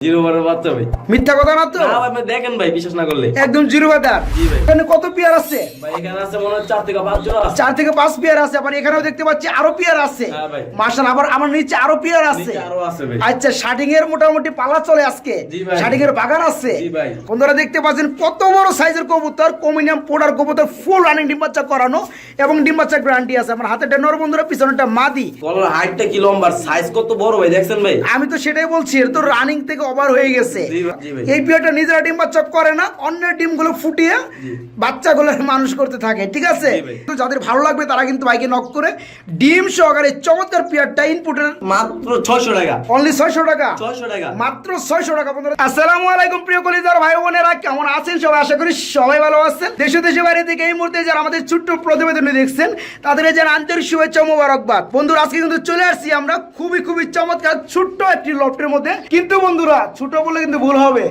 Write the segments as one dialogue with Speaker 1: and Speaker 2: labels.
Speaker 1: Zero বারের বাচ্চা ভাই।
Speaker 2: মিথ্যা কথা না তো?
Speaker 1: ভাই দেখেন ভাই বিশ্বাস না করলে।
Speaker 2: একদম জিরো বাদার।
Speaker 1: জি ভাই।
Speaker 2: এখানে কত পেয়ার আছে?
Speaker 1: ভাই এখানে আছে মনে হয় চার থেকে জোড়া আছে।
Speaker 2: চার থেকে পাঁচ পেয়ার আছে আবার এখানেও দেখতে পাচ্ছি আরও পেয়ার আছে।
Speaker 1: হ্যাঁ ভাই।
Speaker 2: আবার আমার নিচে আরও পেয়ার আছে।
Speaker 1: আরও আছে ভাই।
Speaker 2: আচ্ছা এর মোটামুটি পালা চলে আজকে।
Speaker 1: জি
Speaker 2: শার্টিং এর বাগান আছে।
Speaker 1: জি ভাই।
Speaker 2: বন্ধুরা দেখতে পাচ্ছেন কত বড় সাইজের কবুতর কমিনিয়াম পোডার কবুতর ফুল রানিং ডিম বাচ্চা করানো এবং ডিম বাচ্চা গ্যারান্টি আছে। আমার হাতে নর বন্ধুরা পিছনেটা মাদি।
Speaker 1: গলার হাইটটা কি লম্বা সাইজ কত বড় ভাই দেখছেন ভাই?
Speaker 2: আমি তো সেটাই বলছি এর তো রানিং থেকে ওভার হয়ে গেছে।
Speaker 1: ভাই,
Speaker 2: এই পিয়াটা নিজেরা ডিম বাচ্চা করে না অন্যের ডিমগুলো ফুটিয়ে বাচ্চাগুলো মানুষ করতে থাকে ঠিক আছে? তো যাদের ভালো লাগবে তারা কিন্তু বাইকে নক করে ডিম সহকারে চমৎকার পিয়ারটা ইনপুটের
Speaker 1: মাত্র ছয়শো টাকা।
Speaker 2: অনলি ছয়শো টাকা।
Speaker 1: ছয়শো টাকা।
Speaker 2: মাত্র ছয়শো টাকা বন্ধুরা। আসসালামু আলাইকুম প্রিয় কলিজার ভাই বোনেরা। কেমন আছেন সবাই? আশা করি সবাই ভালো আছেন। দেশ দেশে বাইরে থেকে এই মুহূর্তে যারা আমাদের ছোট্ট প্রতিবেদনে দেখছেন তাদের এই যারা আন্তরিক শুভেচ্ছা মোবারকবাদ। বন্ধুরা আজকে কিন্তু চলে আসছি আমরা খুবই খুবই চমৎকার ছোট্ট একটি লফটের মধ্যে। কিন্তু বন্ধুরা ছোট বলে কিন্তু ভুল হবে।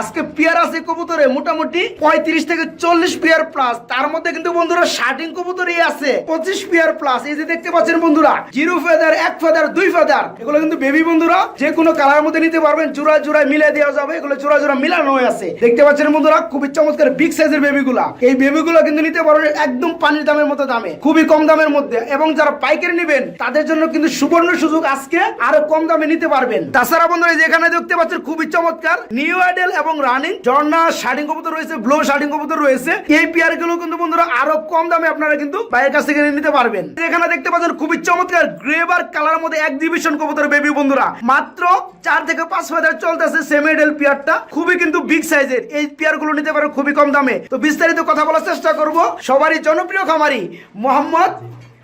Speaker 2: আজকে পেয়ার আছে কবুতরে মোটামুটি পঁয়ত্রিশ থেকে চল্লিশ পেয়ার প্লাস তার মধ্যে কিন্তু বন্ধুরা শার্টিং কবুতরই আছে, পঁচিশ পেয়ার প্লাস এই যে দেখতে পাচ্ছেন বন্ধুরা, জিরো ফেদার এক ফেদার দুই ফেদার এগুলো কিন্তু বেবি বন্ধুরা, যে কোনো কালার মধ্যে নিতে পারবেন জোড়া জোড়া মিলে দেওয়া যাবে। এগুলো জোড়া জোড়া মিলানো আছে। দেখতে পাচ্ছেন বন্ধুরা, খুবই চমৎকার বিগ সাইজের বেবিগুলা এই বেবি বেবিগুলো কিন্তু নিতে পারবেন একদম পানির দামের মতো দামে, খুবই কম দামের মধ্যে। এবং যারা পাইকারি নেবেন, তাদের জন্য কিন্তু সুবর্ণ সুযোগ আজকে আরও কম দামে নিতে পারবেন। তাছাড়া বন্ধুরা যেখানে দেখতে পাচ্ছেন, খুবই চমৎকার নিউ আইডেল এবং রানিং, ঝর্ণা, শার্টিং কবুতর রয়েছে, ব্লো শার্টিং কবুতর রয়েছে। এই পেয়ারগুলো কিন্তু বন্ধুরা আরও কম দামে আপনারা কিন্তু বাইরের কাছ থেকে নিতে পারবেন। এখানে দেখতে পাচ্ছেন খুবই চমৎকার গ্রেবার কালার মধ্যে এক ডিভিশন কবুতর বেবি বন্ধুরা। মাত্র চার থেকে পাঁচ হাজার চলতেছে সেমিডেল পেয়ারটা খুবই কিন্তু বিগ সাইজের এই পেয়ারগুলো নিতে পারে খুবই কম দামে। তো বিস্তারিত কথা বলার চেষ্টা করব। সবারই জনপ্রিয় খামারি মোহাম্মদ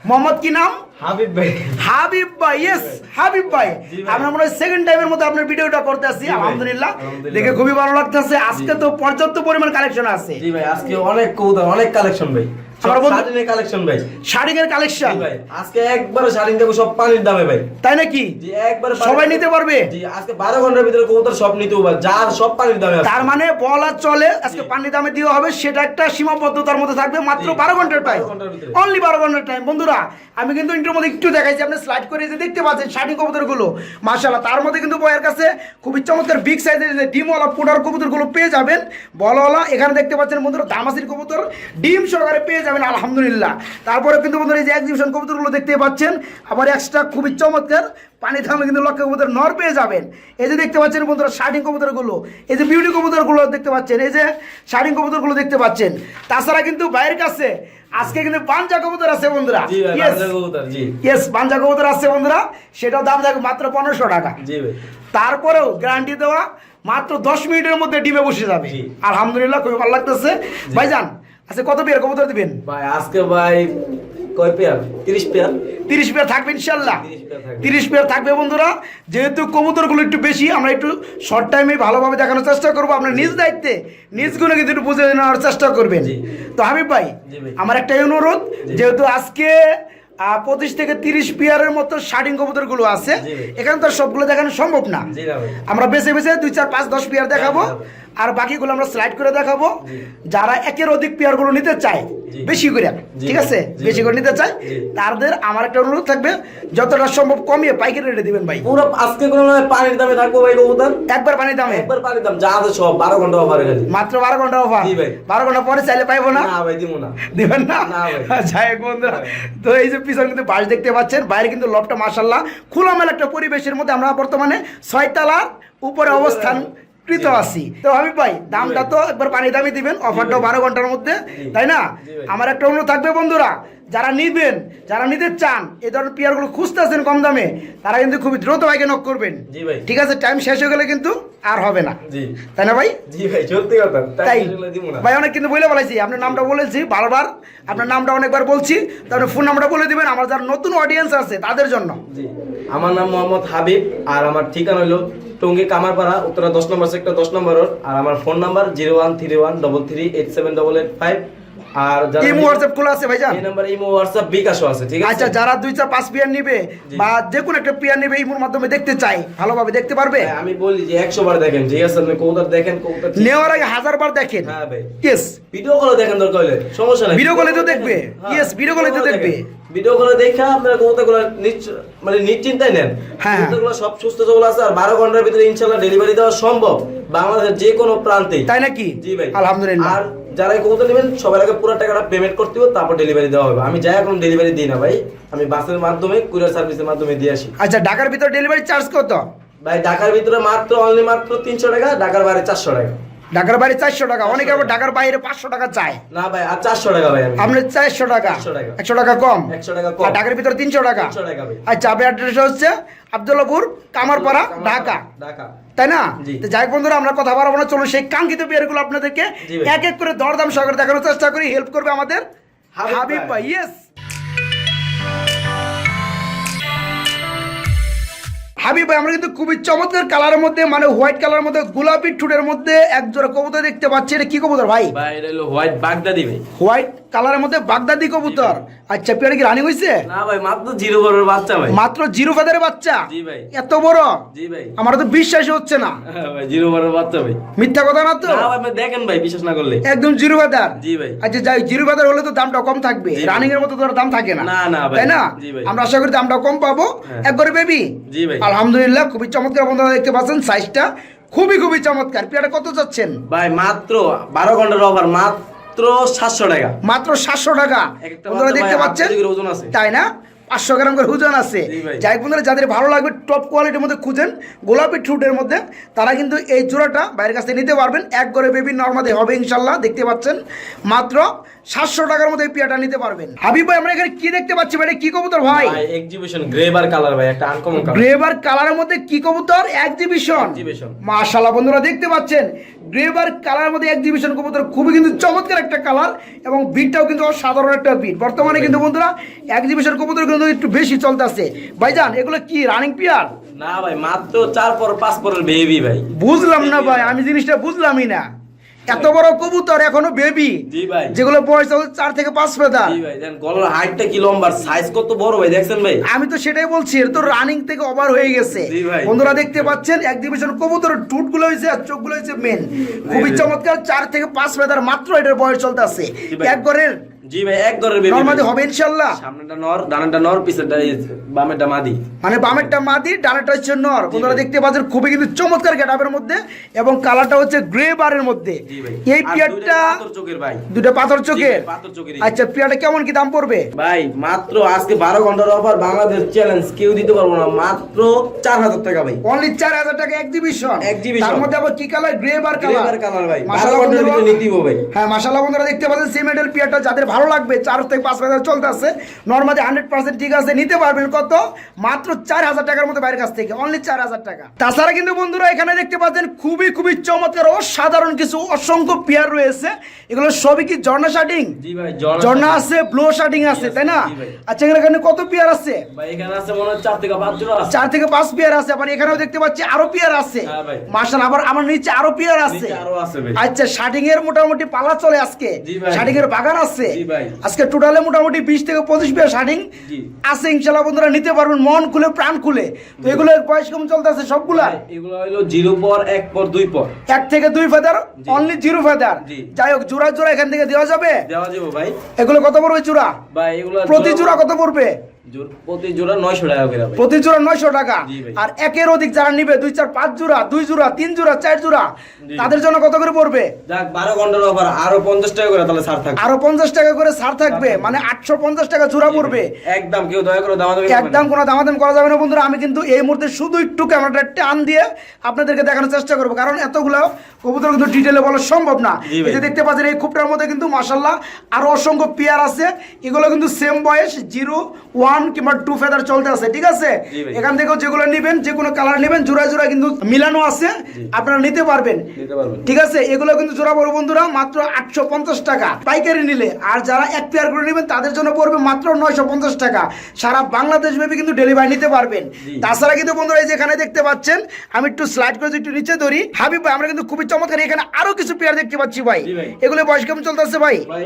Speaker 2: মোহাম্মদ কি নাম?
Speaker 1: হাবিব ভাই।
Speaker 2: হাবিব ভাই ইয়েস হাবিব ভাই। আমরা মনে হয় সেকেন্ড টাইমের মতো আপনার ভিডিওটা করতে
Speaker 1: আসি।
Speaker 2: আলহামদুলিল্লাহ। দেখে খুবই ভালো লাগতেছে। আজকে তো পর্যাপ্ত পরিমাণ কালেকশন আছে।
Speaker 1: জি ভাই আজকে অনেক কৌদার অনেক কালেকশন ভাই।
Speaker 2: আমার বন্ধু-
Speaker 1: কালেকশন ভাই।
Speaker 2: শাড়িং কালেকশন
Speaker 1: ভাই আজকে একবারে শার্টিন দেবো সব পানির দামে ভাই।
Speaker 2: তাই নাকি?
Speaker 1: জি একবারে
Speaker 2: সবাই নিতে পারবে?
Speaker 1: জি আজকে বারো ঘণ্টার ভিতরে কবুতর সব নিতে হবে যার সব পানির দামে
Speaker 2: তার মানে বলা চলে আজকে পানি দামে হবে সেটা একটা সীমাবদ্ধতার মধ্যে থাকবে মাত্র
Speaker 1: জি।
Speaker 2: বারো ঘণ্টার টাইম
Speaker 1: 12 ঘণ্টার।
Speaker 2: অনলি বারো ঘণ্টার টাইম বন্ধুরা আমি কিন্তু ইন্টার মধ্যে একটু দেখাইছি আপনি স্লাইড করে যে দেখতে পাচ্ছেন শাড়ি কবুতরগুলো মার্শাল্লাহ তার মধ্যে কিন্তু বয়ের কাছে খুবই চমৎকার বিগ সাইজের যে ডিমওয়ালা পোডার কবুতরগুলো পেয়ে যাবেন। বলওয়ালা এখানে দেখতে পাচ্ছেন বন্ধুরা দামাসির কবুতর। ডিম সহকারে পেয়ে যাবেন। আলহামদুলিল্লাহ। তারপরে কিন্তু বন্ধুরা এই যে এক্সিবিশন কবুতরগুলো দেখতে পাচ্ছেন আবার এক্সট্রা খুবই চমৎকার পানি থামে কিন্তু লক্ষ্য কবুতর নর পেয়ে যাবেন। এই যে দেখতে পাচ্ছেন বন্ধুরা শার্টিং কবুতরগুলো এই যে বিউটি কবুতরগুলো দেখতে পাচ্ছেন এই যে শার্টিং কবুতরগুলো দেখতে পাচ্ছেন। তাছাড়া কিন্তু বাইরের কাছে আজকে কিন্তু পাঞ্জা কবুতর আছে বন্ধুরা। ইয়েস পাঞ্জা কবুতর আছে বন্ধুরা সেটাও দাম থাকবে মাত্র পনেরোশো টাকা। তারপরেও গ্যারান্টি দেওয়া মাত্র দশ মিনিটের মধ্যে ডিমে বসে যাবে। আলহামদুলিল্লাহ খুবই ভালো লাগতেছে। ভাইজান আচ্ছা কত পেয়ার? কবুতর দিবেন?
Speaker 1: ভাই আজকে ভাই কয় পেয়ার? তিরিশ পেয়ার।
Speaker 2: তিরিশ পেয়ার থাকবে ইনশাল্লাহ।
Speaker 1: 30 পেয়ার থাকবে।
Speaker 2: তিরিশ পেয়ার থাকবে বন্ধুরা। যেহেতু কবুতরগুলো একটু বেশি আমরা একটু শর্ট টাইমে ভালোভাবে দেখানোর চেষ্টা করব। আপনার নিজ দায়িত্বে নিজগুলো গুণে কিন্তু একটু বুঝে নেওয়ার চেষ্টা করবেন। তো হাবিব ভাই আমার একটাই অনুরোধ যেহেতু আজকে পঁচিশ থেকে তিরিশ পিয়ারের মতো শার্টিং কবুতরগুলো আছে। এখানে তো সবগুলো দেখানো সম্ভব না। আমরা বেছে বেছে দুই চার পাঁচ দশ পিয়ার দেখাবো। আর বাকিগুলো আমরা স্লাইড করে দেখাবো। যারা একের অধিক পিয়ারগুলো নিতে চায়। বেশি করে। ঠিক আছে? বেশি করে নিতে
Speaker 1: জি।
Speaker 2: তাদের আমার একটা অনুরোধ থাকবে যতটা সম্ভব কমিয়ে পাইকারি রেটে দিবেন ভাই।
Speaker 1: পুরো আজকে কোনো পানির দামে থাকব ভাই কবুতর।
Speaker 2: একবার পানি দামে?
Speaker 1: একবার পানির দাম যা আছে সব বারো ঘণ্টা অফারে খালি।
Speaker 2: মাত্র বারো ঘণ্টা অফার
Speaker 1: জি ভাই।
Speaker 2: বারো ঘণ্টা পরে চাইলে পাইবো না?
Speaker 1: না ভাই দিব না।
Speaker 2: দিবেন না?
Speaker 1: না ভাই।
Speaker 2: যাই হোক বন্ধুরা। তো এই যে পিছনে কিন্তু বাস দেখতে পাচ্ছেন বাইরে কিন্তু লবটা মার্শাল্লাহ খোলামেলা একটা পরিবেশের মধ্যে আমরা বর্তমানে ছয়তলার উপরে অবস্থান কৃত আছি। তো আমি পাই দামটা তো একবার পানি দামি দিবেন অফারটা বারো ঘণ্টার মধ্যে তাই না? আমার একটা অনুরোধ থাকবে বন্ধুরা যারা নিবেন যারা নিতে চান এই ধরনের পেয়ারগুলো খুঁজতেছেন কম দামে তারা কিন্তু খুবই দ্রুত বাইকে নক করবেন। ঠিক আছে টাইম শেষ হয়ে গেলে কিন্তু আর হবে না। তাই না ভাই?
Speaker 1: ভাই
Speaker 2: তাই। ভাই অনেক কিন্তু বলে বলেছি আপনার নামটা বলেছি বারবার আপনার নামটা অনেকবার বলছি তারপরে ফোন নাম্বারটা বলে দিবেন আমার যারা নতুন অডিয়েন্স আছে তাদের জন্য।
Speaker 1: আমার নাম মোহাম্মদ হাবিব আর আমার ঠিকানা হলো টঙ্গী কামারপাড়া উত্তরা দশ নম্বর সেক্টর দশ নম্বর রোড আর আমার phone number zero one three one double three eight seven double eight five আর যারা
Speaker 2: ইমো হোয়াটসঅ্যাপ খোলা আছে ভাইজান?
Speaker 1: এই নাম্বার ইমো হোয়াটসঅ্যাপ বিকাশও আছে ঠিক আছে?
Speaker 2: আচ্ছা যারা দুই চার পাঁচ পিয়ার নিবে বা যে কোনো একটা পিয়ার নিবে ইমোর মাধ্যমে দেখতে চাই ভালোভাবে দেখতে পারবে?
Speaker 1: হ্যাঁ, আমি বলি যে একশো বার দেখেন ঠিক আছে? আপনি কৌতার দেখেন কৌতার
Speaker 2: নেওয়ার আগে হাজার বার দেখেন।
Speaker 1: হ্যাঁ ভাই।
Speaker 2: ইয়েস
Speaker 1: ভিডিও কলে দেখেন দরকার হলে সমস্যা নাই।
Speaker 2: Video call তো দেখবে।
Speaker 1: হ্যাঁ,
Speaker 2: Yes, video তো
Speaker 1: video call এ
Speaker 2: দেখবে।
Speaker 1: ভিডিও কলে দেখে আপনারা কৌতাগুলো মানে নিশ্চিন্তায় নেন।
Speaker 2: হ্যাঁ।
Speaker 1: সব সুস্থ সবল আছে আর বারো ঘণ্টার ভিতরে ইনশাল্লাহ ডেলিভারি দেওয়া সম্ভব বাংলাদেশের যে কোনো প্রান্তে।
Speaker 2: তাই নাকি?
Speaker 1: জি ভাই।
Speaker 2: আলহামদুলিল্লাহ।
Speaker 1: আর যারা কৌতা নেবেন সবার আগে পুরো টাকাটা পেমেন্ট করতে হবে তারপর ডেলিভারি দেওয়া হবে। আমি যাই এখন ডেলিভারি দিই না ভাই। আমি বাসের মাধ্যমে কুরিয়ার সার্ভিসের মাধ্যমে দিয়ে আসি।
Speaker 2: আচ্ছা ঢাকার ভিতরে ডেলিভারি চার্জ কত?
Speaker 1: ভাই ঢাকার ভিতরে মাত্র অনলি মাত্র তিনশো টাকা ঢাকার বাইরে চারশো টাকা।
Speaker 2: ঢাকার বাইরে চারশো টাকা অনেকে আবার ঢাকার বাইরে পাঁচশো টাকা চায়।
Speaker 1: না ভাই আর চারশো টাকা ভাই
Speaker 2: চারশো টাকা একশো টাকা। কম।
Speaker 1: 100 টাকা কম।
Speaker 2: ঢাকার ভিতরে তিনশো টাকা।
Speaker 1: 300 টাকা ভাই।
Speaker 2: আচ্ছা আপনার অ্যাড্রেস হচ্ছে আবদুল্লাপুর কামারপাড়া ঢাকা।
Speaker 1: ঢাকা।
Speaker 2: তাই না? যাই বন্ধুরা আমরা কথা বাড়াবো না চলো সেই কাঙ্ক্ষিত বিয়ারগুলো আপনাদেরকে এক এক করে দরদাম সহকারে দেখানোর চেষ্টা করি হেল্প করবে আমাদের
Speaker 1: হাবিব। ভাই।
Speaker 2: ইয়েস হাবিব ভাই আমরা কিন্তু খুবই চমৎকার কালারের মধ্যে মানে হোয়াইট কালারের মধ্যে গোলাপি ঠুটের মধ্যে একজোড়া কবুতর দেখতে পাচ্ছি। এটা কি কবুতর ভাই?
Speaker 1: ভাই এটা হলো হোয়াইট বাগদাদি ভাই
Speaker 2: হোয়াইট কালারের মধ্যে বাগদাদি কবুতর। আচ্ছা পেয়ারে কি রানিং হয়েছে
Speaker 1: না ভাই মাত্র জিরো বড় বাচ্চা ভাই।
Speaker 2: মাত্র জিরো ফেদারের বাচ্চা?
Speaker 1: জি ভাই।
Speaker 2: এত বড়?
Speaker 1: জি ভাই।
Speaker 2: আমার তো বিশ্বাসই হচ্ছে না।
Speaker 1: হ্যাঁ ভাই জিরো বড় বাচ্চা ভাই।
Speaker 2: মিথ্যা কথা না তো?
Speaker 1: না ভাই দেখেন ভাই বিশ্বাস না করলে।
Speaker 2: একদম জিরো ফেদার?
Speaker 1: জি ভাই।
Speaker 2: আচ্ছা যাই জিরো ফেদার হলে তো দামটা কম থাকবে। রানিং এর মতো তো আর দাম থাকে না।
Speaker 1: না, না ভাই।
Speaker 2: তাই না? আমরা আশা করি দামটা কম পাবো।
Speaker 1: হ্যাঁ।
Speaker 2: একবারে বেবি
Speaker 1: জি ভাই।
Speaker 2: আলহামদুলিল্লাহ খুবই চমৎকার বন্ধুরা দেখতে পাচ্ছেন সাইজটা খুবই খুবই চমৎকার। পেয়ারটা কত যাচ্ছেন
Speaker 1: ভাই মাত্র বারো ঘণ্টার অফার মাত্র সাতশো টাকা।
Speaker 2: মাত্র সাতশো টাকা। দেখতে পাচ্ছেন। তাই না? পাঁচশো গ্রাম করে ওজন আছে। যাই বন্ধুরা যাদের ভালো লাগবে টপ কোয়ালিটির মধ্যে খুঁজেন গোলাপি ঠুটের মধ্যে তারা কিন্তু এই জোড়াটা বাইরের কাছ নিতে পারবেন। এক করে বেবি নর্মাদি হবে ইনশাল্লাহ দেখতে পাচ্ছেন। মাত্র সাতশো টাকার মধ্যে এই পিয়াটা নিতে পারবেন। হাবিব ভাই আমরা এখানে কি দেখতে পাচ্ছি ভাই? কি কবুতর ভাই?
Speaker 1: এক্সিবিশন গ্রেবার কালার ভাই একটা আনকমন কালার
Speaker 2: গ্রেভার কালারের মধ্যে কি কবুতর? এক্সিবিশন মাশাআল্লাহ বন্ধুরা দেখতে পাচ্ছেন। গ্রেভার কালারের মধ্যে এক্সিবিশন কবুতর খুবই কিন্তু চমৎকার একটা কালার এবং বিটটাও কিন্তু অসাধারণ একটা বিট বর্তমানে কিন্তু বন্ধুরা এক্সিবিশন কবুতর কিন্তু একটু বেশি চলতেছে। ভাইজান এগুলো কি রানিং পিয়ার
Speaker 1: না ভাই মাত্র চার পর পাঁচ পরের বেবি ভাই।
Speaker 2: বুঝলাম না ভাই আমি জিনিসটা বুঝলামই না। এত বড় কবুতর এখনও বেবি যেগুলো বয়স চার থেকে পাঁচ
Speaker 1: দেন গলার হাইটটা কি লম্বা সাইজ কত বড় ভাই দেখছেন ভাই?
Speaker 2: আমি তো সেটাই বলছি এর তো রানিং থেকে ওভার হয়ে গেছে। বন্ধুরা দেখতে পাচ্ছেন এক এক্সিবিশন কবুতরের টুটগুলো হয়েছে আর চোখগুলো হয়েছে মেন খুবই চমৎকার চার থেকে পাঁচ ফেদার মাত্র এটার বয়স চলতে আছে এক ঘরের
Speaker 1: জি ভাই এক ঘরের বেবি
Speaker 2: নর্মালি হবে ইনশাল্লাহ।
Speaker 1: সামনেটা নর ডানাটা নর পিছনেটা বামেরটা মাদি।
Speaker 2: মানে বামেরটা মাদি ডানাটা হচ্ছে নর। বন্ধুরা দেখতে পাচ্ছেন খুবই কিন্তু চমৎকার গেটাপের মধ্যে এবং কালারটা হচ্ছে গ্রে বারের মধ্যে। এই পিয়ারটা
Speaker 1: চোখের ভাই।
Speaker 2: দুটো পাথর চোখের?
Speaker 1: পাথর চোখেরই।
Speaker 2: আচ্ছা পিয়ারটা কেমন কি দাম পড়বে?
Speaker 1: ভাই মাত্র আজকে বারো ঘণ্টার অফার বাংলাদেশ চ্যালেঞ্জ কেউ দিতে পারব না। মাত্র চার হাজার টাকা ভাই।
Speaker 2: অনলি চার হাজার টাকা এক্সিবিশন
Speaker 1: Exhibition।
Speaker 2: তার মধ্যে আবার কি কালার গ্রে বার
Speaker 1: Grey
Speaker 2: কালার
Speaker 1: ভাই।
Speaker 2: মাশাআল্লাহ
Speaker 1: 12
Speaker 2: ঘণ্টার
Speaker 1: ভিতরে নিতে হবে ভাই।
Speaker 2: হ্যাঁ মাশাআল্লাহ বন্ধুরা দেখতে পাচ্ছেন সিমেন্টের পিয়ারটা যাদের ভালো লাগবে চার থেকে পাঁচ হাজার চলতে আছে নর্মালি হান্ড্রেড পার্সেন্ট ঠিক আছে নিতে পারবেন কত? মাত্র চার হাজার টাকার মতো বাইরের কাছ থেকে অনলি চার হাজার টাকা। তাছাড়া কিন্তু বন্ধুরা এখানে দেখতে পাচ্ছেন খুবই খুবই চমৎকার অসাধারণ কিছু অসংখ্য পেয়ার রয়েছে। এগুলো সবই কি ঝর্ণা শার্টিং ঝর্ণা আছে ব্লো শার্টিং আছে তাই না। আচ্ছা এখানে কত পেয়ার আছে?
Speaker 1: চার থেকে পাঁচ
Speaker 2: পেয়ার আছে। আবার এখানেও দেখতে পাচ্ছি আরও পেয়ার আছে।
Speaker 1: হ্যাঁ।
Speaker 2: মার্শাল আবার আমার নিচে আরও পেয়ার আছে। আচ্ছা শার্টিং এর মোটামুটি পালা চলে আজকে। শার্টিং এর বাগান আছে। আজকে টোটালে মোটামুটি বিশ থেকে পঁচিশ বিয়া শার্টিং আছে ইনশাল্লাহ বন্ধুরা নিতে পারবেন মন খুলে প্রাণ খুলে। তো এগুলোর বয়স কেমন চলতেছে সবগুলা?
Speaker 1: এগুলো হলো জিরো পর এক পর দুই পর।
Speaker 2: এক থেকে দুই ফেদার অনলি জিরো ফেদার যাই হোক জোড়া জোড়া এখান থেকে দেওয়া যাবে?
Speaker 1: দেওয়া যাবে ভাই।
Speaker 2: এগুলো কত পড়বে চূড়া
Speaker 1: ভাই এগুলো
Speaker 2: প্রতি চূড়া কত পড়বে?
Speaker 1: প্রতি জোড়া নয়শো টাকা করে
Speaker 2: প্রতি জোড়া নয়শো টাকা? আর একের অধিক যারা নিবে দুই চার পাঁচ জোড়া দুই জোড়া তিন জোড়া চার জোড়া তাদের জন্য কত করে পড়বে?
Speaker 1: যাক বারো ঘণ্টার অফার আরও পঞ্চাশ টাকা করে তাহলে ছাড় থাকবে।
Speaker 2: আরও পঞ্চাশ টাকা করে ছাড় থাকবে মানে আটশো পঞ্চাশ টাকা জোড়া পড়বে।
Speaker 1: একদম কেউ দয়া করে দামাদামি
Speaker 2: একদম কোনো দামাদাম করা যাবে না বন্ধুরা। আমি কিন্তু এই মুহূর্তে শুধু একটু ক্যামেরাটা টান দিয়ে আপনাদেরকে দেখানোর চেষ্টা করব কারণ এতগুলো কবুতর কিন্তু ডিটেলে বলা সম্ভব না। এই যে দেখতে পাচ্ছেন এই খুপটার মধ্যে কিন্তু মাসাল্লাহ আরও অসংখ্য পেয়ার আছে। এগুলো কিন্তু সেম বয়স জিরো ওয়ান কিংবা টু ফেদার চলতে আছে ঠিক আছে? এখান থেকেও যেগুলো নেবেন যে কোনো কালার নেবেন জোড়া জোড়া কিন্তু মিলানো আছে আপনারা
Speaker 1: নিতে পারবেন।
Speaker 2: ঠিক আছে? এগুলো কিন্তু জোড়া বড় বন্ধুরা মাত্র আটশো পঞ্চাশ টাকা। পাইকারি নিলে আর যারা এক পেয়ার করে নেবেন তাদের জন্য পড়বে মাত্র নয়শো পঞ্চাশ টাকা। সারা বাংলাদেশ ব্যাপী কিন্তু ডেলিভারি নিতে পারবেন। তাছাড়া কিন্তু বন্ধুরা এই যেখানে দেখতে পাচ্ছেন আমি একটু স্লাইড করে একটু নিচে ধরি। হাবিব ভাই আমরা কিন্তু খুবই চমৎকার এখানে আরও কিছু পেয়ার দেখতে পাচ্ছি ভাই। এগুলো বয়স কেমন চলতেছে ভাই?
Speaker 1: ভাই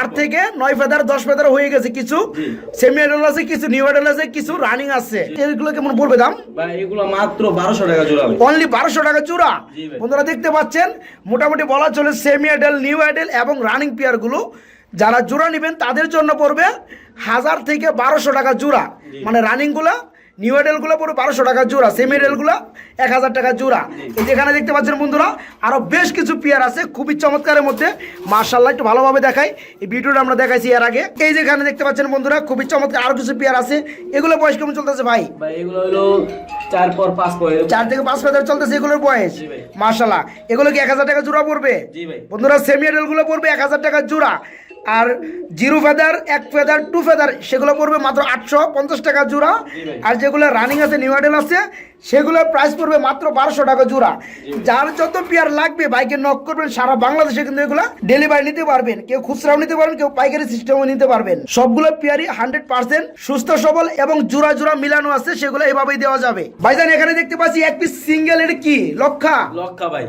Speaker 1: আট
Speaker 2: থেকে নয় ফেদার দশ ফেদার হয়ে গেছে কিছু। সেমি আইডল আছে কিছু নিউ আইডল আছে কিছু রানিং আছে। এগুলো কেমন পড়বে দাম?
Speaker 1: ভাই এগুলো মাত্র বারোশো টাকা জোড়া
Speaker 2: অনলি বারোশো টাকা চূড়া বন্ধুরা দেখতে পাচ্ছেন মোটামুটি বলা চলে সেমি আইডেল নিউ আইডেল এবং রানিং পেয়ারগুলো যারা জোড়া নেবেন তাদের জন্য পড়বে হাজার থেকে বারোশো টাকা জোড়া। মানে রানিংগুলো নিউ আইডেলগুলো পড়বে বারোশো টাকা জোড়া সেমি আইডেলগুলো এক হাজার টাকা জোড়া এই যেখানে দেখতে পাচ্ছেন বন্ধুরা আরও বেশ কিছু পেয়ার আছে খুবই চমৎকারের মধ্যে। মার্শাল্লাহ একটু ভালোভাবে দেখাই। এই ভিডিওটা আমরা দেখাইছি এর আগে। এই যেখানে দেখতে পাচ্ছেন বন্ধুরা খুবই চমৎকার আরও কিছু পেয়ার আছে। এগুলো বয়স কেমন চলতেছে ভাই?
Speaker 1: এগুলো হলো চার পর পাঁচ
Speaker 2: চার থেকে পাঁচ ফেদার চলতেছে এগুলোর বয়স? মার্শাল্লাহ এগুলো কি এক হাজার টাকা জোড়া পড়বে? বন্ধুরা সেমি গুলো পড়বে এক হাজার টাকা জোড়া। আর জিরো ফেদার এক ফেদার টু ফেদার সেগুলো পড়বে মাত্র আটশো পঞ্চাশ টাকা জোড়া। আর যেগুলো রানিং আছে নিউ আইডেল আছে সেগুলোর প্রাইস পড়বে মাত্র বারোশো টাকা জোড়া। যার যত পেয়ার লাগবে বাইকে নক করবেন সারা বাংলাদেশে কিন্তু এগুলো ডেলিভারি নিতে পারবেন। কেউ খুচরাও নিতে পারবেন কেউ পাইকারি সিস্টেমও নিতে পারবেন। সবগুলো পেয়ারই হান্ড্রেড পার্সেন্ট সুস্থ সবল এবং জোড়া জোড়া মিলানো আছে সেগুলো এভাবেই দেওয়া যাবে। ভাইজান এখানে দেখতে পাচ্ছি এক পিস সিঙ্গেল এর কি? লক্ষা?
Speaker 1: লক্ষা ভাই।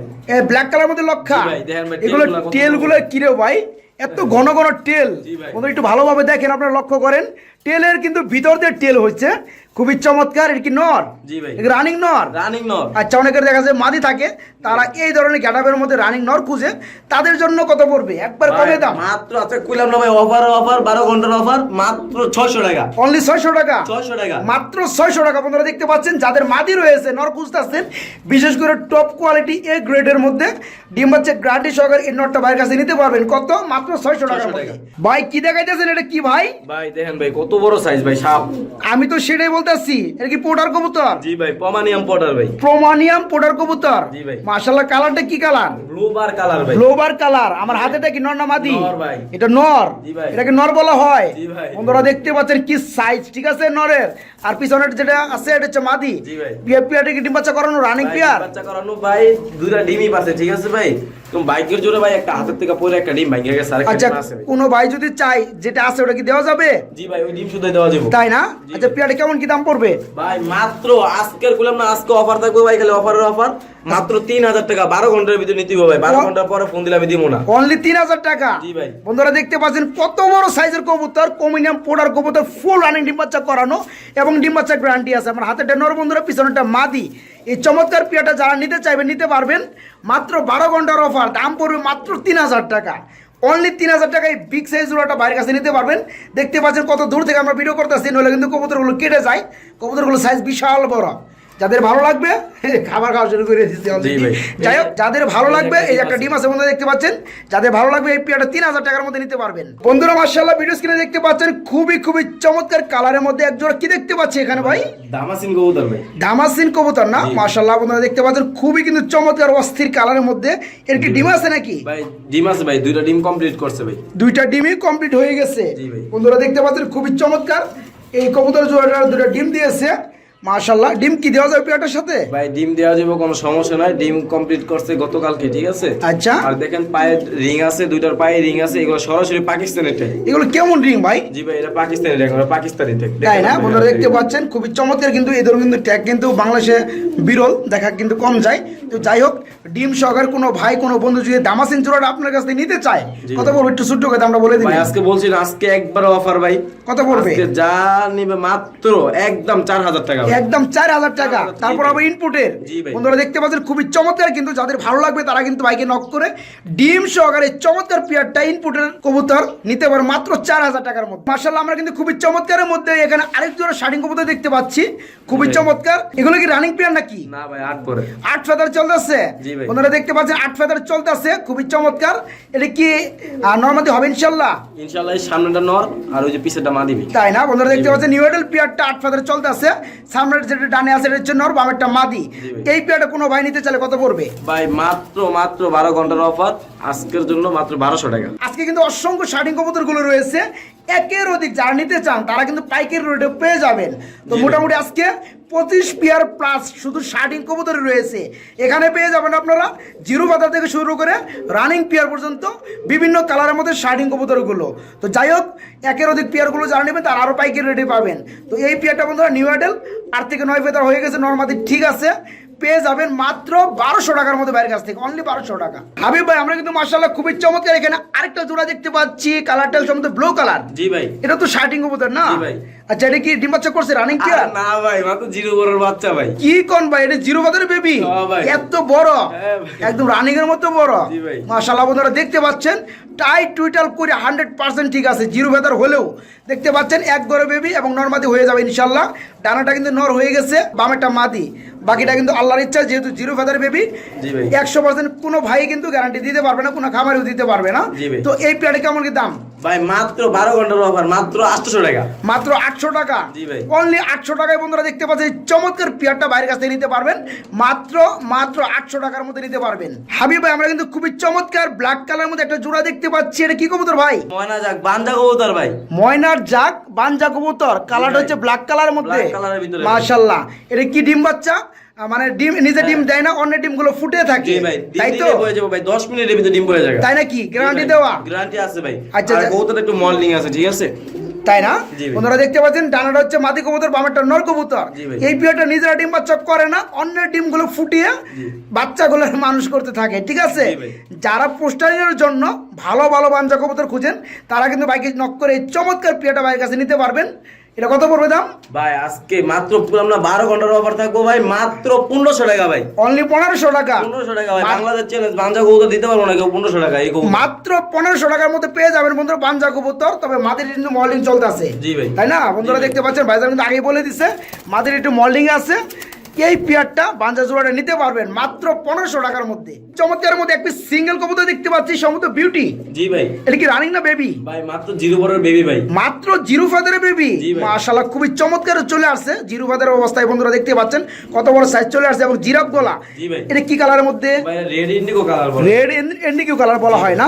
Speaker 2: ব্ল্যাক কালার মধ্যে লক্ষা? এগুলো
Speaker 1: টেলগুলো
Speaker 2: কিরে ভাই? এত ঘন ঘন টেল বন্ধু একটু ভালোভাবে দেখেন আপনারা লক্ষ্য করেন। টেলের কিন্তু ভিতর দিয়ে টেল হচ্ছে। খুবই চমৎকার এটা কি নর?
Speaker 1: জি ভাই।
Speaker 2: রানিং নর?
Speaker 1: রানিং নর।
Speaker 2: আচ্ছা অনেকের দেখা যায় মাদি থাকে তারা এই ধরনের গ্যাটাপের মধ্যে রানিং নর খুঁজে তাদের জন্য কত পড়বে? একবার কমে দাম
Speaker 1: মাত্র আছে কইলাম না ভাই অফার অফার বারো ঘণ্টার অফার মাত্র ছয়শো টাকা।
Speaker 2: অনলি ছয়শো টাকা?
Speaker 1: ছয়শো টাকা।
Speaker 2: মাত্র ছয়শো টাকা। বন্ধুরা দেখতে পাচ্ছেন যাদের মাদি রয়েছে নর খুঁজতেছেন বিশেষ করে টপ কোয়ালিটি এ গ্রেডের মধ্যে ডিম হচ্ছে গ্রান্টি সহকারে এই নটটা ভাইয়ের কাছে নিতে পারবেন। কত? মাত্র ছয়শো টাকা
Speaker 1: 600 টাকা।
Speaker 2: ভাই কি দেখাইতেছেন এটা কি ভাই?
Speaker 1: ভাই দেখেন ভাই কত বড় সাইজ ভাই সাপ।
Speaker 2: আমি তো সেটাই বলতেছি এটা কি পোটার কবুতর?
Speaker 1: জি ভাই পমানিয়াম পটার ভাই।
Speaker 2: প্রমানিয়াম পোটার কবুতর?
Speaker 1: জি ভাই।
Speaker 2: মাশাল্লাহ কালারটা কি কালার
Speaker 1: ব্লু বার কালার ভাই।
Speaker 2: গ্লোবার কালার আমার হাতেটা কি নর না মাদি?
Speaker 1: নর ভাই।
Speaker 2: এটা নর?
Speaker 1: জি ভাই।
Speaker 2: এটাকে নর বলা হয়?
Speaker 1: জি ভাই।
Speaker 2: বন্ধুরা দেখতে পাচ্ছেন কি সাইজ ঠিক আছে নরের? আর পিছনের যেটা আছে এটা হচ্ছে মাদি।
Speaker 1: জি ভাই।
Speaker 2: পিয়ার পিয়ারটা কি ডিম বাচ্চা করানো রানিং পিয়ার
Speaker 1: বাচ্চা করানো ভাই দুইটা ডিমই পাচ্ছে ঠিক আছে ভাই? তুমি বাইকের জোরে ভাই একটা হাতের থেকে পরে একটা ডিম গেছে
Speaker 2: আচ্ছা
Speaker 1: ভাই।
Speaker 2: কোনো ভাই যদি চাই যেটা আছে ওটা কি দেওয়া যাবে?
Speaker 1: জি ভাই ওই ডিম শুধু দেওয়া যাবে।
Speaker 2: তাই না? আচ্ছা। কেমন কি দাম পড়বে?
Speaker 1: ভাই মাত্র আজকের না আজকে অফার থাকবে ভাই খালি অফারের অফার মাত্র তিন হাজার টাকা বারো ঘণ্টার ভিতরে নিতে হবে ভাই। বারো ঘণ্টার পরে ফোন দিলে আমি দিব না।
Speaker 2: অনলি তিন হাজার টাকা?
Speaker 1: জি ভাই।
Speaker 2: বন্ধুরা দেখতে পাচ্ছেন কত বড় সাইজের কবুতর কমিনিয়াম পোডার কবুতর ফুল রানিং ডিম বাচ্চা করানো এবং ডিম বাচ্চা গ্যারান্টি আছে। আমার হাতে নর বন্ধুরা পিছনেটা মাদি। এই চমৎকার পিয়াটা যারা নিতে চাইবেন নিতে পারবেন। মাত্র বারো ঘণ্টার অফার দাম পড়বে মাত্র তিন হাজার টাকা। অনলি তিন হাজার টাকায় বিগ সাইজ জোড়াটা বাইরের কাছে নিতে পারবেন। দেখতে পাচ্ছেন কত দূর থেকে আমরা ভিডিও করতেছি নইলে কিন্তু কবুতরগুলো কেটে যায়। কবুতরগুলো সাইজ বিশাল বড়। যাদের ভালো লাগবে খাবার খাওয়া শুরু করে দিচ্ছি। যাই হোক যাদের ভালো লাগবে এই যে একটা ডিম আছে বন্ধুরা দেখতে পাচ্ছেন? যাদের ভালো লাগবে এই পিয়াটা তিন হাজার টাকার মধ্যে নিতে পারবেন। বন্ধুরা মার্শাল্লাহ ভিডিও স্ক্রিনে দেখতে পাচ্ছেন খুবই খুবই চমৎকার কালারের মধ্যে এক জোড়া। কি দেখতে পাচ্ছি এখানে ভাই?
Speaker 1: দামাসিন কবুতর ভাই।
Speaker 2: দামাসিন কবুতর না। মার্শাল্লাহ বন্ধুরা দেখতে পাচ্ছেন খুবই কিন্তু চমৎকার অস্থির কালারের মধ্যে। এর কি ডিম আছে নাকি?
Speaker 1: ভাই ডিম আছে ভাই দুইটা ডিম কমপ্লিট করছে ভাই।
Speaker 2: দুইটা ডিমই কমপ্লিট হয়ে গেছে। বন্ধুরা দেখতে পাচ্ছেন খুবই চমৎকার। এই কবুতর জোড়াটা দুটো ডিম দিয়েছে। মার্শাল্লাহ ডিম কি দেওয়া যাবে পিয়াটার সাথে?
Speaker 1: ভাই ডিম দেওয়া যাবে কোনো সমস্যা নাই। ডিম কমপ্লিট করছে গতকালকে ঠিক আছে?
Speaker 2: আচ্ছা।
Speaker 1: আর দেখেন পায়ে রিং আছে দুইটার পায়ে রিং আছে এগুলো সরাসরি পাকিস্তানের ট্যাগ
Speaker 2: এগুলো কেমন রিং ভাই?
Speaker 1: জি ভাই এটা পাকিস্তানি ট্যাগ ওরা পাকিস্তানি ট্যাগ
Speaker 2: তাই না? বন্ধুরা দেখতে পাচ্ছেন খুবই চমৎকার কিন্তু কিন্তু ট্যাগ কিন্তু বাংলাদেশে বিরল দেখা কিন্তু কম যায়। তো যাই হোক ডিম সহকার কোনো ভাই কোনো বন্ধু যদি দামাসিন চূড়াটা আপনার কাছ থেকে নিতে চায় কত। বলব একটু ছোট্ট কথা আমরা বলে দিই
Speaker 1: ভাই আজকে বলছি আজকে একবার অফার ভাই।
Speaker 2: কত পড়বে?
Speaker 1: যা নিবে মাত্র একদম চার হাজার টাকা।
Speaker 2: একদম চার হাজার টাকা। তারপর আবার ইনপুটের বন্ধুরা দেখতে পাচ্ছেন খুবই চমৎকার কিন্তু যাদের ভালো লাগবে তারা কিন্তু বাইকে নক করে ডিম সহকারে চমৎকার পিয়ারটা ইনপুটের কবুতর নিতে পারে মাত্র চার হাজার টাকার মধ্যে। মার্শাল্লাহ আমরা কিন্তু খুবই চমৎকারের মধ্যে এখানে আরেক জোড়া শাড়িং কবুতর দেখতে পাচ্ছি। খুবই চমৎকার। এগুলো কি রানিং পিয়ার নাকি?
Speaker 1: না ভাই আট পরে
Speaker 2: আট ফেদার চলতেছে। বন্ধুরা দেখতে পাচ্ছেন আট ফেদার চলতেছে খুবই চমৎকার। এটা কি নর্মাদি হবে ইনশাল্লাহ
Speaker 1: ইনশাল্লাহ এই সামনেটা নর আর ওই যে পিছেরটা মা দিবি
Speaker 2: তাই না? বন্ধুরা দেখতে পাচ্ছেন নিউ এডেল পিয়ারটা আট ফেদার চলতেছে। সামনের যেটা ডানে আছে এটা হচ্ছে নর বামেরটা মাদি। এই পেয়ারটা কোনো ভাই নিতে চাইলে কত পড়বে?
Speaker 1: ভাই মাত্র মাত্র বারো ঘণ্টার অফার। আজকের জন্য মাত্র বারোশো টাকা।
Speaker 2: আজকে কিন্তু অসংখ্য শাড়ি কবুতরগুলো রয়েছে। একের অধিক যারা নিতে চান তারা কিন্তু পাইকারি রেটে পেয়ে যাবেন। তো মোটামুটি আজকে পঁচিশ পিয়ার প্লাস শুধু শার্টিং কবুতর রয়েছে। এখানে পেয়ে যাবেন আপনারা জিরো বাজার থেকে শুরু করে রানিং পিয়ার পর্যন্ত বিভিন্ন কালারের মধ্যে শার্টিং কবুতরগুলো। তো যাই হোক একের অধিক পিয়ারগুলো যারা নেবেন তারা আরও পাইকারি রেটে পাবেন। তো এই পিয়ারটা বন্ধুরা নিউ আইডেল আট থেকে নয় ফেতার হয়ে গেছে নর্মাদি ঠিক আছে। পেয়ে যাবেন মাত্র বারোশো টাকার মধ্যে বাইরের কাছ থেকে অনলি বারোশো টাকা। হাবিব ভাই আমরা কিন্তু মার্শাল্লাহ খুবই চমৎকার এখানে আরেকটা জোড়া দেখতে পাচ্ছি কালারটা সম্বন্ধে ব্লু কালার
Speaker 1: জি ভাই।
Speaker 2: এটা তো শার্টিং কবুতর না?
Speaker 1: ভাই।
Speaker 2: আচ্ছা এটা কি ডিম বাচ্চা করছে রানিং চেয়ার
Speaker 1: না ভাই মাত্র জিরো বড়ের বাচ্চা ভাই।
Speaker 2: কি কোন ভাই এটা জিরো বেবি
Speaker 1: হ্যাঁ ভাই।
Speaker 2: এত বড়? একদম রানিং এর মতো বড়?
Speaker 1: জি ভাই।
Speaker 2: মাশাআল্লাহ বন্ধুরা দেখতে পাচ্ছেন টাইট টুইটাল করে হান্ড্রেড পার্সেন্ট ঠিক আছে জিরো ভেদার হলেও। দেখতে পাচ্ছেন এক গড়ে বেবি এবং নর্মাদি হয়ে যাবে ইনশাল্লাহ। ডানাটা কিন্তু নর হয়ে গেছে বামেরটা মাদি। বাকিটা কিন্তু আল্লাহর ইচ্ছা যেহেতু জিরো ফেদার বেবি একশো পার্সেন্ট কোনো ভাই কিন্তু গ্যারান্টি দিতে পারবে না কোনো খামারেও দিতে পারবে না। তো এই প্লেটে কেমন কি দাম?
Speaker 1: ভাই মাত্র বারো ঘণ্টার অফার মাত্র আটশো টাকা।
Speaker 2: মাত্র আটশো টাকা। অনলি আটশো টাকায় বন্ধুরা দেখতে পাচ্ছেন চমৎকার পেয়ারটা বাইরের কাছ থেকে নিতে পারবেন। মাত্র মাত্র আটশো টাকার মধ্যে নিতে পারবেন। হাবিব ভাই আমরা কিন্তু খুবই চমৎকার ব্ল্যাক কালার মধ্যে একটা জোড়া দেখতে পাচ্ছি। এটা কি কবুতর ভাই?
Speaker 1: ময়না যাক বান্দা কবুতর ভাই।
Speaker 2: ময়নার জাক বাঞ্জা কবুতর। কালারটা হচ্ছে ব্ল্যাক কালারের মধ্যে। মাশাল্লাহ এটা কি ডিম বাচ্চা? মানে ডিম নিজে ডিম দেয় না অন্য ডিমগুলো ফুটে থাকে।
Speaker 1: ভাই
Speaker 2: তাই তো?
Speaker 1: হয়ে যাবে ভাই। দশ মিনিটের ভিতরে ডিম পড়ে যাবে।
Speaker 2: তাই নাকি? গ্যারান্টি দেওয়া?
Speaker 1: গ্যারান্টি আছে ভাই।
Speaker 2: আচ্ছা,
Speaker 1: আচ্ছা
Speaker 2: আচ্ছা।
Speaker 1: কবুতর একটু মর্নিং আছে ঠিক আছে?
Speaker 2: তাই না? ওনারা। দেখতে পাচ্ছেন ডানাটা হচ্ছে মাদি কবুতর বামেরটা নর কবুতর। এই পিয়াটা নিজেরা ডিম বাচ্চা করে না অন্যের ডিমগুলো ফুটিয়ে। বাচ্চাগুলো মানুষ করতে থাকে ঠিক আছে? যারা পোস্টারিংয়ের জন্য ভালো ভালো বাঞ্জা কবুতর খুঁজেন তারা কিন্তু বাইকে নক করে এই চমৎকার পিয়াটা বাইকের কাছে নিতে পারবেন। এটা কত পড়বে দাম?
Speaker 1: ভাই আজকে মাত্র আমরা বারো ঘণ্টার অফার থাকব ভাই মাত্র পনেরোশো টাকা ভাই।
Speaker 2: অনলি পনেরোশো টাকা?
Speaker 1: পনেরোশো টাকা ভাই বাংলাদেশ চ্যালেঞ্জ বাঞ্জা কবুতর দিতে পারব না কেউ পনেরোশো টাকা এই
Speaker 2: মাত্র পনেরোশো টাকার মধ্যে পেয়ে যাবেন বন্ধুরা বাঞ্জা কবুতর তবে মাদের কিন্তু মল্ডিং চলতে আছে।
Speaker 1: জি ভাই।
Speaker 2: তাই না? বন্ধুরা দেখতে পাচ্ছেন ভাইজান কিন্তু আগেই বলে দিছে মাদের একটু মল্ডিং আছে। এই পেয়ারটা বাঞ্জা জোড়াটা নিতে পারবেন মাত্র পনেরোশো টাকার মধ্যে। চমৎকার মধ্যে একটি সিঙ্গেল কবুতর দেখতে পাচ্ছি সমস্ত বিউটি
Speaker 1: জি ভাই।
Speaker 2: এটা কি রানিং না বেবি
Speaker 1: ভাই মাত্র জিরো বড়ের বেবি ভাই।
Speaker 2: মাত্র জিরো ফাদারের বেবি মাশাআল্লাহ খুবই চমৎকার চলে আসছে। জিরো ফাদারের অবস্থায় বন্ধুরা দেখতে পাচ্ছেন কত বড় সাইজ চলে আসছে এবং জিরাফ গলা।
Speaker 1: জি ভাই।
Speaker 2: এটা কি কালারের মধ্যে?
Speaker 1: ভাই রেড ইন্ডিগো কালার বলে।
Speaker 2: রেড এন্ডিকিউ কালার বলা হয় না?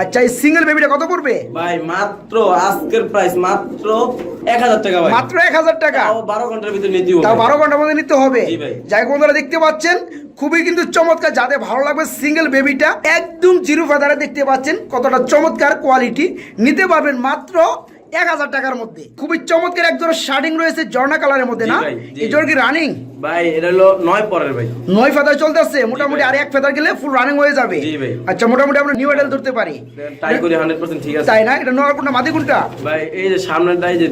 Speaker 2: আচ্ছা এই সিঙ্গেল বেবিটা কত পড়বে?
Speaker 1: ভাই মাত্র আজকের প্রাইস মাত্র এক হাজার টাকা ভাই।
Speaker 2: মাত্র এক হাজার টাকা।
Speaker 1: তাও বারো ঘণ্টার ভিতরে নিতে হবে।
Speaker 2: তাও বারো ঘণ্টার মধ্যে নিতে হবে।
Speaker 1: ভাই।
Speaker 2: যাই বন্ধুরা দেখতে পাচ্ছেন খুবই কিন্তু চমৎকার যাদের ভালো লাগবে সিঙ্গেল বেবিটা একদম জিরো ফাদারে দেখতে পাচ্ছেন কতটা চমৎকার কোয়ালিটি নিতে পারবেন মাত্র এক হাজার টাকার মধ্যে। খুবই চমৎকার এক ধরনের শার্টিং রয়েছে জর্না কালারের মধ্যে না? এই জোর কি রানিং
Speaker 1: ভাই এটা হলো নয় পরের ভাই।
Speaker 2: নয় ফেদার চলতেছে মোটামুটি আর এক ফেদার গেলে ফুল রানিং হয়ে যাবে।
Speaker 1: জি ভাই।
Speaker 2: আচ্ছা মোটামুটি আমরা নিউ মেডেল ধরতে পারি।
Speaker 1: ট্রাই করি হান্ড্রেড পার্সেন্ট ঠিক আছে।
Speaker 2: তাই না? এটা নর কোনটা মাদি কোনটা?
Speaker 1: ভাই এই যে যে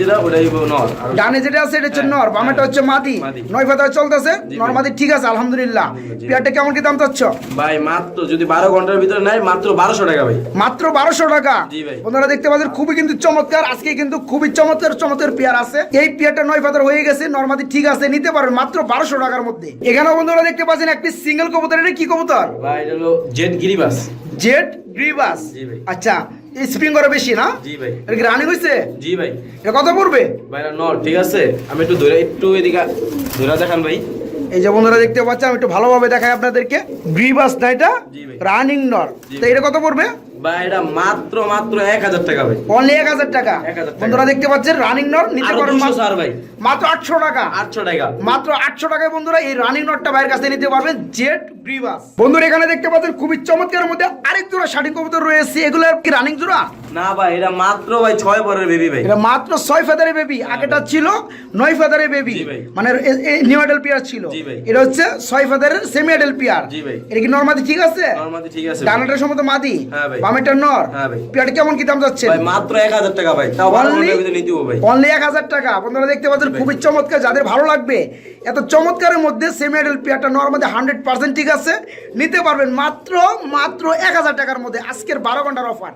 Speaker 1: যেটা ওটাই নর।
Speaker 2: ডানে যেটা আছে এটা হচ্ছে
Speaker 1: হ্যাঁ,
Speaker 2: নর বামেটা
Speaker 1: হ্যাঁ।
Speaker 2: হচ্ছে মাদি।
Speaker 1: মাদি।
Speaker 2: নয় ফেদার চলতেছে নর মাদি ঠিক আছে আলহামদুলিল্লাহ। পেয়ারটা কেমন কি দাম চাচ্ছ?
Speaker 1: ভাই মাত্র যদি বারো ঘণ্টার ভিতরে নেয় মাত্র বারোশো টাকা ভাই।
Speaker 2: মাত্র বারোশো টাকা।
Speaker 1: জি ভাই।
Speaker 2: দেখতে পাচ্ছেন খুবই কিন্তু চমৎকার আজকে কিন্তু খুবই চমৎকার চমৎকার পেয়ার আছে। এই পেয়ারটা নয় পাতার হয়ে গেছে নর্মাদি ঠিক আছে নিতে মাত্র বারোশো টাকার মধ্যে। এখানেও বন্ধুরা দেখতে পাচ্ছেন একটি সিঙ্গেল কবুতর এটা কি কবুতর?
Speaker 1: ভাই এটা হলো জেড গিরিবাস।
Speaker 2: জেট গ্রিবাস? আচ্ছা স্প্রিং করে বেশি না?
Speaker 1: জি ভাই।
Speaker 2: এটা কি রানিং হয়েছে
Speaker 1: জি ভাই।
Speaker 2: এটা কত পড়বে?
Speaker 1: ভাই নর ঠিক আছে? আমি একটু ধরে একটু এদিকে ধরে দেখান ভাই।
Speaker 2: এই যে বন্ধুরা দেখতে পাচ্ছেন আমি একটু ভালোভাবে দেখাই আপনাদেরকে। গ্রিবাস না এটা? রানিং নর। তো এটা কত পড়বে?
Speaker 1: ভাই এটা মাত্র মাত্র এক হাজার টাকা ভাই।
Speaker 2: অনলি এক হাজার টাকা?
Speaker 1: 1000 টাকা।
Speaker 2: বন্ধুরা দেখতে পাচ্ছেন রানিং নর নিতে পারেন মাত্র-
Speaker 1: ভাই।
Speaker 2: মাত্র আটশো টাকা।
Speaker 1: আটশো টাকা।
Speaker 2: মাত্র আটশো টাকায় বন্ধুরা এই রানিং নটটা বাইরের কাছে নিতে পারবেন জেট গ্রিবাস বন্ধুরা এখানে দেখতে পাচ্ছেন খুবই চমৎকারের মধ্যে আরেক জোড়া শাড়ি কবুতর রয়েছে। এগুলো কি রানিং জোড়া?
Speaker 1: না ভাই এটা মাত্র ভাই ছয় পরের বেবি ভাই।
Speaker 2: এটা মাত্র ছয় ফেদারে বেবি আগেটা ছিল নয় ফেদারে বেবি। মানে নিউ এডেল পিয়ার ছিল। এটা হচ্ছে ছয় ফেদারের সেমি এডেল পিয়ার
Speaker 1: জি ভাই।
Speaker 2: এটা কি নর্মাদি ঠিক আছে?
Speaker 1: নর্মালি ঠিক আছে
Speaker 2: মাদি।
Speaker 1: হ্যাঁ ভাই।
Speaker 2: বামেটার নর।
Speaker 1: হ্যাঁ ভাই।
Speaker 2: পিয়ারটা কেমন কি দাম যাচ্ছে?
Speaker 1: ভাই মাত্র এক হাজার টাকা ভাই। তাও ভালো নিতে হবে ভাই।
Speaker 2: অনলি এক হাজার টাকা। আপনারা দেখতে পাচ্ছেন খুবই চমৎকার। যাদের ভালো লাগবে এত চমৎকারের মধ্যে সেমি অ্যাডাল পেয়ারটা নর মধ্যে হান্ড্রেড পার্সেন্ট ঠিক আছে। নিতে পারবেন মাত্র মাত্র এক হাজার টাকার মধ্যে। আজকের বারো ঘণ্টার অফার